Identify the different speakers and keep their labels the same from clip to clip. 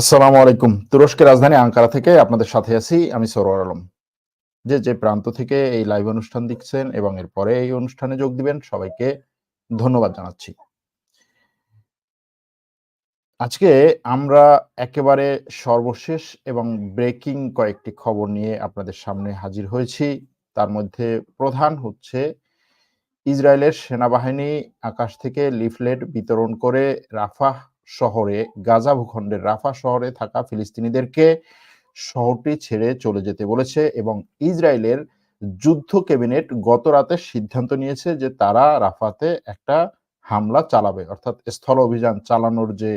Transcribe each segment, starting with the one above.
Speaker 1: আসসালামু আলাইকুম। তুরস্কের রাজধানী আঙ্কারা থেকে আপনাদের সাথে আছি আমি সরোয়ার আলম। যে যে প্রান্ত থেকে এই লাইভ অনুষ্ঠান দেখছেন এবং এরপরে এই অনুষ্ঠানে যোগ দিবেন, সবাইকে ধন্যবাদ জানাচ্ছি। আজকে আমরা একেবারে সর্বশেষ এবং ব্রেকিং কয়েকটি খবর নিয়ে আপনাদের সামনে হাজির হয়েছি। তার মধ্যে প্রধান হচ্ছে ইসরায়েলের সেনাবাহিনী আকাশ থেকে লিফলেট বিতরণ করে রাফাহ শহরে, গাজা ভূখণ্ডের রাফা শহরে থাকা ফিলিস্তিনিদেরকে শহরটি ছেড়ে চলে যেতে বলেছে এবং ইসরায়েলের যুদ্ধ ক্যাবিনেট গত রাতে সিদ্ধান্ত নিয়েছে যে তারা রাফাতে একটা হামলা চালাবে। অর্থাৎ স্থল অভিযান চালানোর যে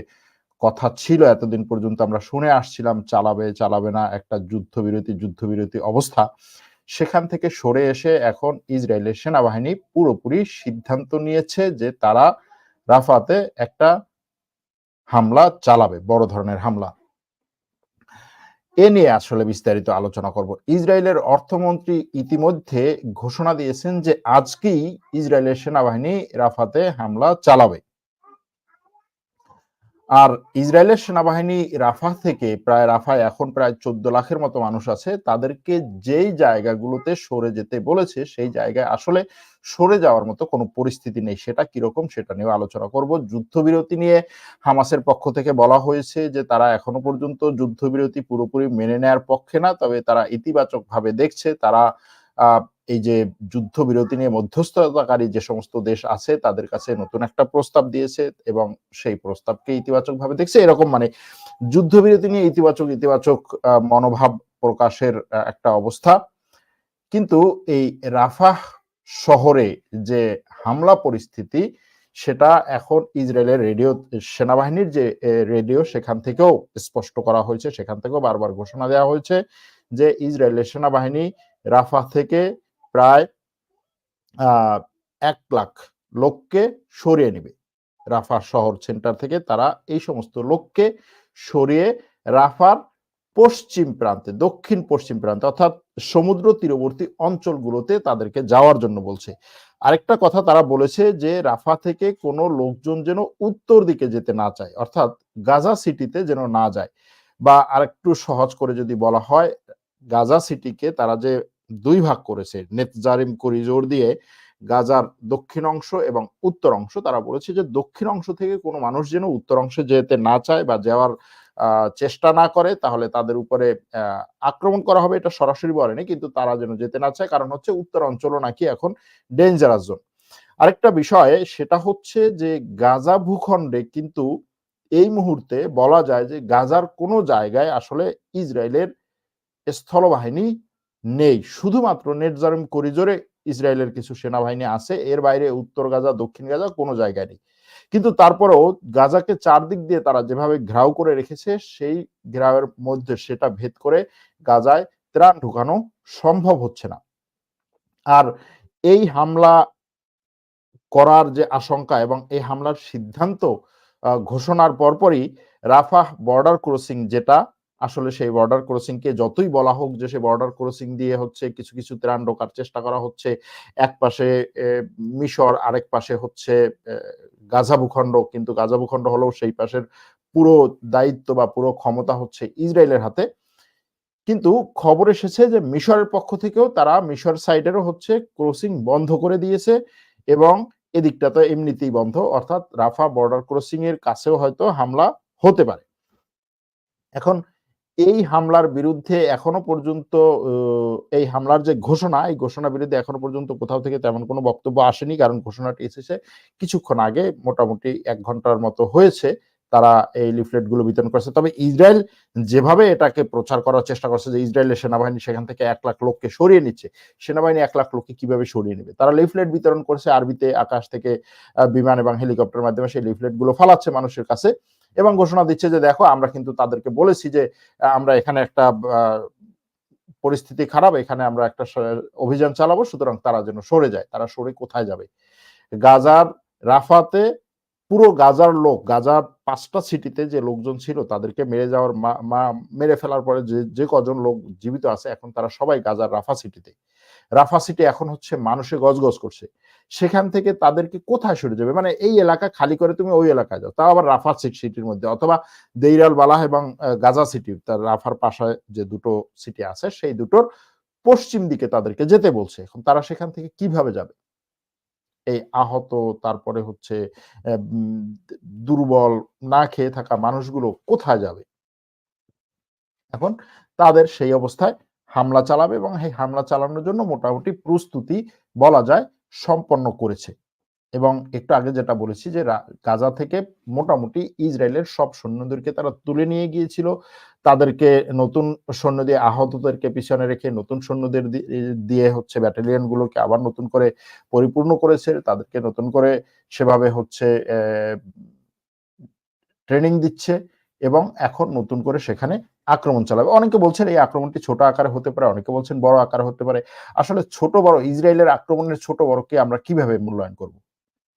Speaker 1: কথা ছিল এতদিন পর্যন্ত আমরা শুনে আসছিলাম, চালাবে চালাবে না, একটা যুদ্ধবিরতি যুদ্ধবিরতি অবস্থা। সেখান থেকে সরে এসে এখন ইসরায়েলের সেনাবাহিনী পুরোপুরি সিদ্ধান্ত নিয়েছে যে তারা রাফাতে একটা হামলা চালাবে, বড় ধরনের হামলা। এ নিয়ে আসলে বিস্তারিত আলোচনা করব। ইসরায়েলের অর্থমন্ত্রী ইতিমধ্যে ঘোষণা দিয়েছেন যে আজকেই ইসরায়েলের সেনাবাহিনী রাফাতে হামলা চালাবে। আর ইসরায়েলের সেনাবাহিনী রাফা থেকে প্রায় রাফায় এখন প্রায় চোদ্দ লাখের মতো মানুষ আছে, তাদেরকে যেই জায়গাগুলোতে সরে যেতে বলেছে, সেই জায়গায় আসলে সরে যাওয়ার মতো কোনো পরিস্থিতি নেই। সেটা কীরকম সেটা নিয়ে আলোচনা করব। যুদ্ধবিরতি নিয়ে হামাসের পক্ষ থেকে বলা হয়েছে যে, তারা এখনও পর্যন্ত যুদ্ধবিরতি পুরোপুরি মেনে নেয়ার পক্ষে না, তবে তারা ইতিবাচকভাবে দেখছে। তারা এই যে যুদ্ধবিরতি নিয়ে মধ্যস্থতাকারী যে সমস্ত দেশ আছে, তাদের কাছে নতুন একটা প্রস্তাব দিয়েছে এবং সেই প্রস্তাবকে ইতিবাচক ভাবে দেখছে। এরকম মানে যুদ্ধবিরতি নিয়ে ইতিবাচক ইতিবাচক মনোভাব প্রকাশের একটা অবস্থা। কিন্তু এই রাফাহ শহরে যে হামলা পরিস্থিতি, সেটা এখন ইসরায়েলের রেডিও, সেনাবাহিনীর যে রেডিও, সেখান থেকেও স্পষ্ট করা হয়েছে, সেখান থেকেও বারবার ঘোষণা দেওয়া হয়েছে যে ইসরায়েলের সেনাবাহিনী রাফা থেকে প্রায় এক লাখ লোককে সরিয়ে নেবে। রাফা শহর সেন্টার থেকে তারা এই সমস্ত লোককে সরিয়ে রাফার পশ্চিম প্রান্তে, দক্ষিণ পশ্চিম প্রান্তে, অর্থাৎ সমুদ্র তীরবর্তী অঞ্চলগুলোতে তাদেরকে যাওয়ার জন্য বলছে। আরেকটা কথা তারা বলেছে যে, রাফা থেকে কোনো লোকজন যেন উত্তর দিকে যেতে না চায়, অর্থাৎ গাজা সিটিতে যেন না যায়। বা আরেকটু সহজ করে যদি বলা হয়, গাজা সিটিকে তারা যে দুই ভাগ করেছে। নেতজারিম করিজোর দিয়ে গাজার দক্ষিণ অংশ এবং উত্তর অংশ। তারা বলেছে যে দক্ষিণ অংশ থেকে কোনো মানুষ যেন উত্তর অংশে যেতে না চায় বা যাওয়ার চেষ্টা না করে, তাহলে তাদের উপরে আক্রমণ করা হবে। এটা সরাসরি বলেনি কিন্তু তারা যেন যেতে না চায়। কারণ হচ্ছে উত্তর অঞ্চলও নাকি এখন ডেঞ্জারাস জোন আরেকটা বিষয়, সেটা হচ্ছে যে গাজা ভূখণ্ডে কিন্তু এই মুহূর্তে বলা যায় যে গাজার কোনো জায়গায় আসলে ইসরায়েলের স্থলবাহিনী নেই। শুধুমাত্র নেট নেটজারম করিজোরে ইসরায়েলের কিছু সেনাবাহিনী আছে, এর বাইরে উত্তর গাজা, দক্ষিণ গাজা কোনো জায়গায় নেই। কিন্তু তারপরেও গাজাকে চারদিক দিয়ে তারা যেভাবে ঘ্রাও করে রেখেছে, সেই ঘ্রাওয়ের মধ্যে সেটা ভেদ করে গাজায় ত্রাণ ঢুকানো সম্ভব হচ্ছে না। আর এই হামলা করার যে আশঙ্কা এবং এই হামলার সিদ্ধান্ত ঘোষণার পরপরই রাফাহ বর্ডার ক্রসিং যেটা আসলে সেই বর্ডার ক্রসিং কে যতই বলা হোক যে সেই বর্ডার ক্রসিং দিয়ে হচ্ছে কিছু কিছু ত্রাণ ঢোকার চেষ্টা করা হচ্ছে। এক পাশে মিশর, আরেক পাশে হচ্ছে গাজা ভূখণ্ড। কিন্তু গাজা ভূখণ্ড হলেও সেই পাশের পুরো দায়িত্ব বা পুরো ক্ষমতা হচ্ছে ইসরায়েলের হাতে। কিন্তু খবর এসেছে যে মিশরের পক্ষ থেকেও তারা মিশর সাইডেরও হচ্ছে ক্রসিং বন্ধ করে দিয়েছে এবং এদিকটা তো এমনিতেই বন্ধ। অর্থাৎ রাফা বর্ডার ক্রসিং এর কাছেও হয়তো হামলা হতে পারে। এখন এই হামলার বিরুদ্ধে এখনও পর্যন্ত এই হামলার যে ঘোষণা, এই ঘোষণার বিরুদ্ধে এখনও পর্যন্ত কোথাও থেকে তেমন কোনো বক্তব্য আসেনি। কারণ ঘোষণাটি এসেছে কিছুক্ষণ আগে, মোটামুটি এক ঘণ্টার মতো হয়েছে। তারা এই লিফলেটগুলো বিতরণ করেছে। তবে ইসরায়েল যেভাবে এটাকে প্রচার করার চেষ্টা করছে যে ইসরায়েলের সেনাবাহিনী সেখান থেকে এক লাখ লোককে সরিয়ে নিচ্ছে, সেনাবাহিনী এক লাখ লোককে কীভাবে সরিয়ে নেবে? তারা লিফলেট বিতরণ করছে আরবিতে, আকাশ থেকে বিমান এবং হেলিকপ্টারের মাধ্যমে। সেই লিফলেটগুলো ফালাচ্ছে মানুষের কাছে। এবং ঘোষণা দিচ্ছে যে, দেখো, আমরা কিন্তু তাদেরকে বলেছি যে, আমরা এখানে একটা পরিস্থিতি খারাপ, এখানে আমরা একটা অভিযান চালাবো, সুতরাং তারা যেন সরে যায়, তারা সরে কোথায় যাবে? গাজার রাফাতে পুরো গাজার লোক, গাজার পাঁচটা সিটিতে যে লোকজন ছিল, তাদেরকে মেরে যাওয়ার মা, মেরে ফেলার পরে যে যে কজন লোক জীবিত আছে, এখন তারা সবাই গাজার রাফা সিটিতে। রাফা সিটি এখন হচ্ছে মানুষে গজগজ করছে। সেখান থেকে তাদেরকে কোথায় সরে যাবে? মানে এই এলাকা খালি করে তুমি ওই এলাকায় যাও। তাও আবার রাফা সিটির মধ্যে অথবা দেইরাল বালাহ এবং গাজা সিটি তার রাফার পাশে যে দুটো সিটি আছে, সেই দুটোর পশ্চিম দিকে তাদেরকে যেতে বলছে। এখন তারা সেখান থেকে কীভাবে যাবে? এই আহত, তারপরে হচ্ছে দুর্বল, না খেয়ে থাকা মানুষগুলো কোথায় যাবে? এখন তাদের সেই অবস্থায় হামলা চালাবে এবং এই হামলা চালানোর জন্য মোটামুটি প্রস্তুতি বলা যায় সম্পন্ন করেছে। এবং একটু আগে যেটা বলেছি যে গাজা থেকে মোটামুটি ইসরায়েলের সব সৈন্যদেরকে তারা তুলে নিয়ে গিয়েছিল। তাদেরকে নতুন সৈন্য দিয়ে, আহতদেরকে পিছনে রেখে নতুন সৈন্যদের দিয়ে হচ্ছে ব্যাটালিয়ন গুলোকে আবার নতুন করে পরিপূর্ণ করেছে। তাদেরকে নতুন করে সেভাবে হচ্ছে ট্রেনিং দিচ্ছে। এবং এখন নতুন করে সেখানে আক্রমণ চালাবে। অনেকে বলছেন এই আক্রমণটি ছোট আকারে হতে পারে, অনেকে বলছেন বড় আকারে হতে পারে। আসলে ছোট বড়, ইসরায়েলের আক্রমণের ছোট বড়কে আমরা কীভাবে মূল্যায়ন করব?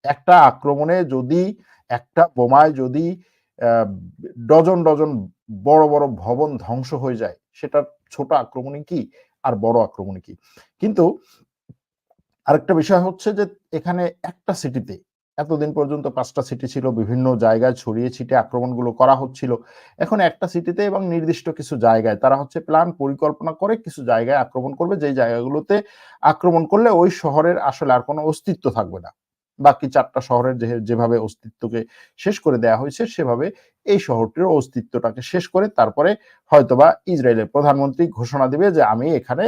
Speaker 1: একটা আক্রমণে যদি, একটা বোমায় যদি ডজন ডজন বড় বড় ভবন ধ্বংস হয়ে যায় সেটা ছোট আক্রমণে কি আর বড় আক্রমণে কি? কিন্তু আরেকটা বিষয় হচ্ছে যে এখানে একটা সিটিতে এতদিন পর্যন্ত পাঁচটা সিটি ছিল, বিভিন্ন জায়গায় ছড়িয়ে ছিটে আক্রমণগুলো করা হচ্ছিল। এখন একটা সিটিতে এবং নির্দিষ্ট কিছু জায়গায়। তারা হচ্ছে প্ল্যান পরিকল্পনা করে কিছু জায়গায় আক্রমণ করবে। যেই জায়গাগুলোতে আক্রমণ করলে ওই শহরের আসলে আর কোনো অস্তিত্ব থাকবে না। বাকি চারটা শহরের যেভাবে অস্তিত্বকে শেষ করে দেয়া হয়েছে, সেভাবে এই শহরটির অস্তিত্বটাকে শেষ করে তারপরে হয়তোবা ইসরায়েলের প্রধানমন্ত্রী ঘোষণা দিবে যে, আমি এখানে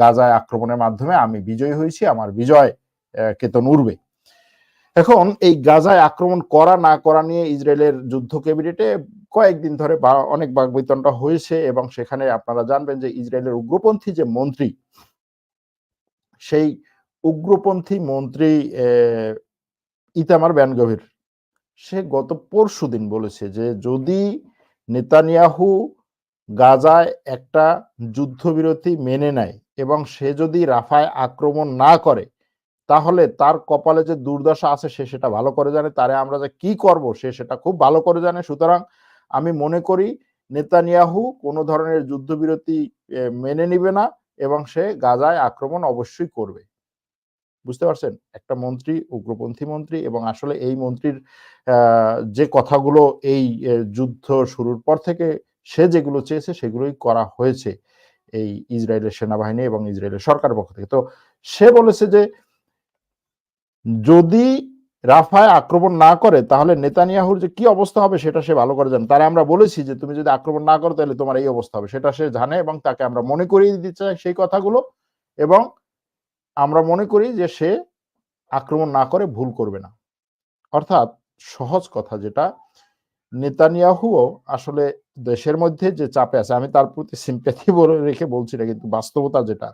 Speaker 1: গাজায় আক্রমণের মাধ্যমে আমি বিজয়ী হয়েছি, আমার বিজয় কেতন উড়বে। এখন এই গাজায় আক্রমণ করা না করা নিয়ে ইসরায়েলের যুদ্ধ ক্যাবিনেটে কয়েকদিন ধরে অনেক বাগবিতনটা হয়েছে এবং সেখানে আপনারা জানবেন যে ইসরায়েলের উগ্রপন্থী যে মন্ত্রী, সেই উগ্রপন্থী মন্ত্রী ইতামার ব্যানগভীর সে গত পরশু দিন বলেছে যে যদি নেতানিয়াহু গাজায় একটা যুদ্ধবিরতি মেনে নেয় এবং সে যদি রাফায় আক্রমণ না করে তাহলে তার কপালে যে দুর্দশা আছে সে সেটা ভালো করে জানে, তারে আমরা যে কি করব সে সেটা খুব ভালো করে জানে। সুতরাং আমি মনে করি নেতানিয়াহু কোনো ধরনের যুদ্ধবিরতি মেনে নিবে না এবং সে গাজায় আক্রমণ অবশ্যই করবে। বুঝতে পারছেন? একটা মন্ত্রী, উগ্রপন্থী মন্ত্রী এবং আসলে এই মন্ত্রীর যে কথাগুলো এই যুদ্ধ শুরুর পর থেকে সে যেগুলো চেয়েছে সেগুলোই করা হয়েছে এই ইসরায়েলের সেনাবাহিনী এবং ইসরায়েলের সরকার পক্ষ থেকে। তো সে বলেছে যে যদি রাফায় আক্রমণ না করে, তাহলে নেতানিয়াহুর যে কি অবস্থা হবে সেটা সে ভালো করে জানে। তারা আমরা বলেছি যে, তুমি যদি আক্রমণ না করো, তাহলে তোমার এই অবস্থা হবে। সেটা সে জানে এবং তাকে আমরা মনে করিয়ে দিতে চাই সেই কথাগুলো এবং আমরা মনে করি যে, সে আক্রমণ না করে ভুল করবে না। অর্থাৎ সহজ কথা যেটা, নেতানিয়াহুও আসলে দেশের মধ্যে যে চাপে আছে, আমি তার প্রতি সিম্প্যাথি রেখে বলছি না, কিন্তু বাস্তবতা যেটা,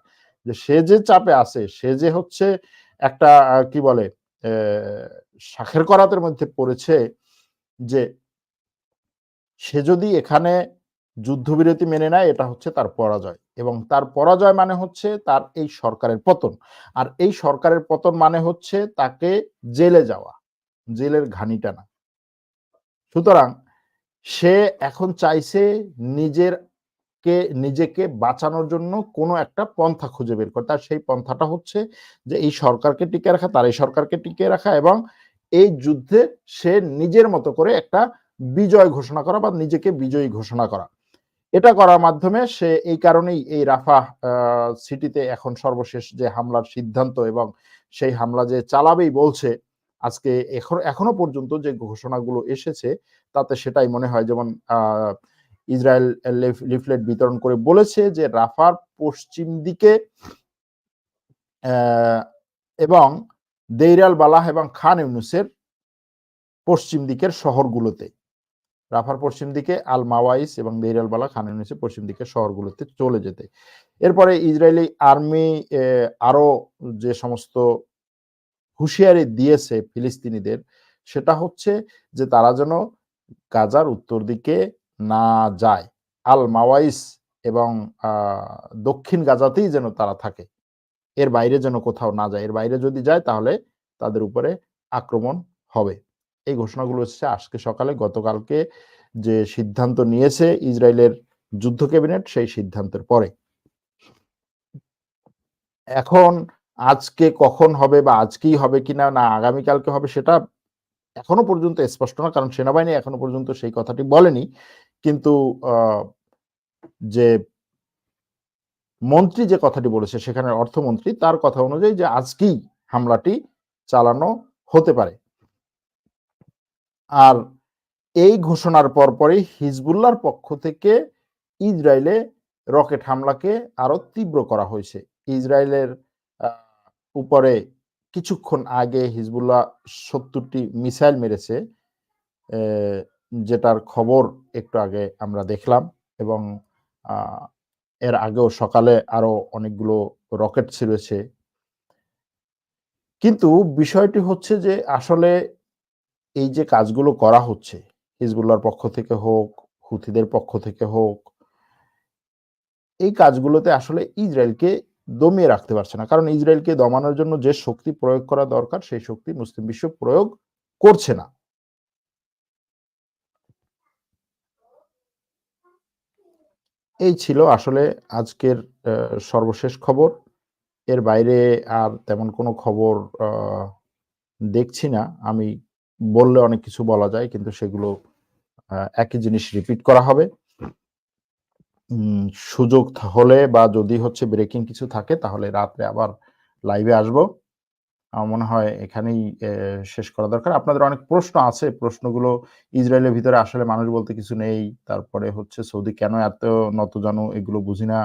Speaker 1: যে সে যে চাপে আছে, সে যে হচ্ছে একটা কি বলে শাখের করাতের মধ্যে পড়েছে যে সে যদি এখানে যুদ্ধবিরতি মেনে নেয়, এটা হচ্ছে তার পরাজয়। এবং তার পরাজয় মানে হচ্ছে তার এই সরকারের পতন। আর এই সরকারের পতন মানে হচ্ছে তাকে জেলে যাওয়া, জেলের ঘানি টানা। সুতরাং সে এখন চাইছে নিজের কে, নিজেকে বাঁচানোর জন্য কোনো একটা পন্থা খুঁজে বের করে। তার সেই পন্থাটা হচ্ছে যে এই সরকারকে টিকে রাখা, তার এই সরকারকে টিকে রাখা এবং এই যুদ্ধে সে নিজের মতো করে একটা বিজয় ঘোষণা করা বা নিজেকে বিজয়ী ঘোষণা করা। এটা করার মাধ্যমে সে এই কারণেই এই রাফা সিটিতে এখন সর্বশেষ যে হামলার সিদ্ধান্ত এবং সেই হামলা যে চালাবেই বলছে, আজকে এখন, এখনও পর্যন্ত যে ঘোষণাগুলো এসেছে, তাতে সেটাই মনে হয় যেমন ইসরায়েল লিফলেট বিতরণ করে বলেছে যে রাফার পশ্চিম দিকে এবং দেইরাল বালাহ এবং খান ইউনুসের পশ্চিম দিকের শহরগুলোতে। রাফার পশ্চিম দিকে, আল মাওয়াইস এবং দেইরাল বালা খান ইউনুসের পশ্চিম দিকের শহরগুলোতে চলে যেতে। এরপরে ইসরায়েলি আর্মি আরও যে সমস্ত হুঁশিয়ারি দিয়েছে ফিলিস্তিনিদের, সেটা হচ্ছে যে তারা যেন গাজার উত্তর দিকে না যায়। আল মাওয়াইস এবং দক্ষিণ গাজাতেই যেন তারা থাকে। এর বাইরে যেন কোথাও না যায়। এর বাইরে যদি যায়, তাহলে তাদের উপরে আক্রমণ হবে। এই ঘোষণাগুলো হচ্ছে আজকে সকালে। গতকালকে যে সিদ্ধান্ত নিয়েছে ইসরায়েলের যুদ্ধ ক্যাবিনেট, সেই সিদ্ধান্তের পরে। এখন আজকে কখন হবে বা আজকেই হবে কিনা না আগামীকালকে হবে, সেটা এখনও পর্যন্ত স্পষ্ট না, কারণ সেনাবাহিনী এখনও পর্যন্ত সেই কথাটি বলেনি। কিন্তু যে মন্ত্রী যে কথাটি বলেছে সেখানে অর্থমন্ত্রী, তার কথা অনুযায়ী যে আজকেই হামলাটি চালানো হতে পারে। আর এই ঘোষণার পরপরই হিজবুল্লাহর পক্ষ থেকে ইসরায়েলে রকেট হামলাকে আরও তীব্র করা হয়েছে। ইসরায়েলের উপরে কিছুক্ষণ আগে হিজবুল্লাহ সত্তরটি মিসাইল মেরেছে যেটার খবর একটু আগে আমরা দেখলাম এবং এর আগেও সকালে আরও অনেকগুলো রকেট ছিঁড়েছে। কিন্তু বিষয়টি হচ্ছে যে আসলে এই যে কাজগুলো করা হচ্ছে, হিজবুল্লাহর পক্ষ থেকে হোক, হুথিদের পক্ষ থেকে হোক, এই কাজগুলোতে আসলে ইসরায়েলকে দমিয়ে রাখতে পারছে না। কারণ ইসরায়েলকে দমানোর জন্য যে শক্তি প্রয়োগ করা দরকার, সেই শক্তি মুসলিম বিশ্ব প্রয়োগ করছে না। এই ছিল আসলে আজকের সর্বশেষ খবর। এর বাইরে আর তেমন কোনো খবর দেখছি না। আমি বললে অনেক কিছু বলা যায়, কিন্তু সেগুলো একই জিনিস রিপিট করা হবে। সুযোগ হলে বা যদি হচ্ছে ব্রেকিং কিছু থাকে, তাহলে রাত্রে আবার লাইভে আসব। আমার মনে হয় এখানেই শেষ করা দরকার। আপনাদের অনেক প্রশ্ন আছে। প্রশ্নগুলো ইসরায়েলের ভিতরে আসলে মানুষ বলতে কিছু নেই। তারপরে হচ্ছে সৌদি কেন এত নত জানো এগুলো বুঝি না।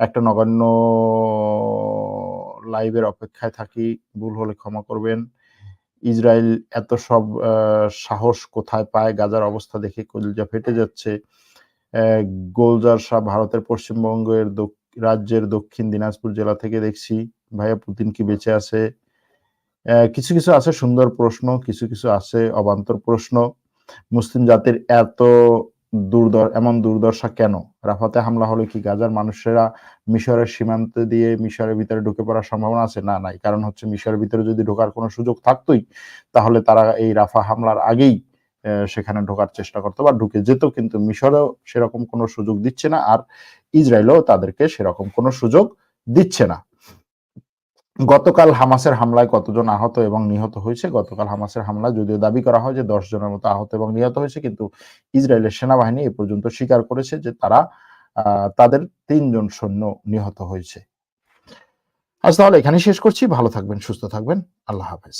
Speaker 1: একটা নগণ্য লাইভের অপেক্ষায় থাকি, ভুল হলে ক্ষমা করবেন। ইসরায়েল এত সব সাহস কোথায় পায়? গাজার অবস্থা দেখে কলিজা ফেটে যাচ্ছে। গোলজার শাহ ভারতের পশ্চিমবঙ্গের রাজ্যের দক্ষিণ দিনাজপুর জেলা থেকে দেখছি, ভাইয়া, পুতিন কি বেঁচে আছে? কিছু কিছু আছে সুন্দর প্রশ্ন, কিছু কিছু আছে অবান্তর প্রশ্ন। মুসলিম জাতির এত দুর্দর এমন দুর্দশা কেন? রাফাতে হামলা হলে কি গাজার মানুষেরা মিশরের সীমান্ত দিয়ে মিশরের ভিতরে ঢুকে পড়ার সম্ভাবনা আছে? না, নাই। কারণ হচ্ছে মিশরের ভিতরে যদি ঢোকার কোনো সুযোগ থাকতোই, তাহলে তারা এই রাফা হামলার আগেই সেখানে ঢোকার চেষ্টা করতো বা ঢুকে যেত, কিন্তু মিশরেও সেরকম কোনো সুযোগ দিচ্ছে না আর ইসরায়েলও তাদেরকে সেরকম কোনো সুযোগ দিচ্ছে না। গতকাল হামাসের হামলায় কতজন আহত এবং নিহত হয়েছে? গতকাল হামাসের হামলা যদিও দাবি করা হয় যে দশ জনের মতো আহত এবং নিহত হয়েছে, কিন্তু ইসরায়েলের সেনাবাহিনী এ পর্যন্ত স্বীকার করেছে যে তারা তাদের তিনজন সৈন্য নিহত হয়েছে। আজ তাহলে এখানে শেষ করছি। ভালো থাকবেন, সুস্থ থাকবেন। আল্লাহ হাফেজ।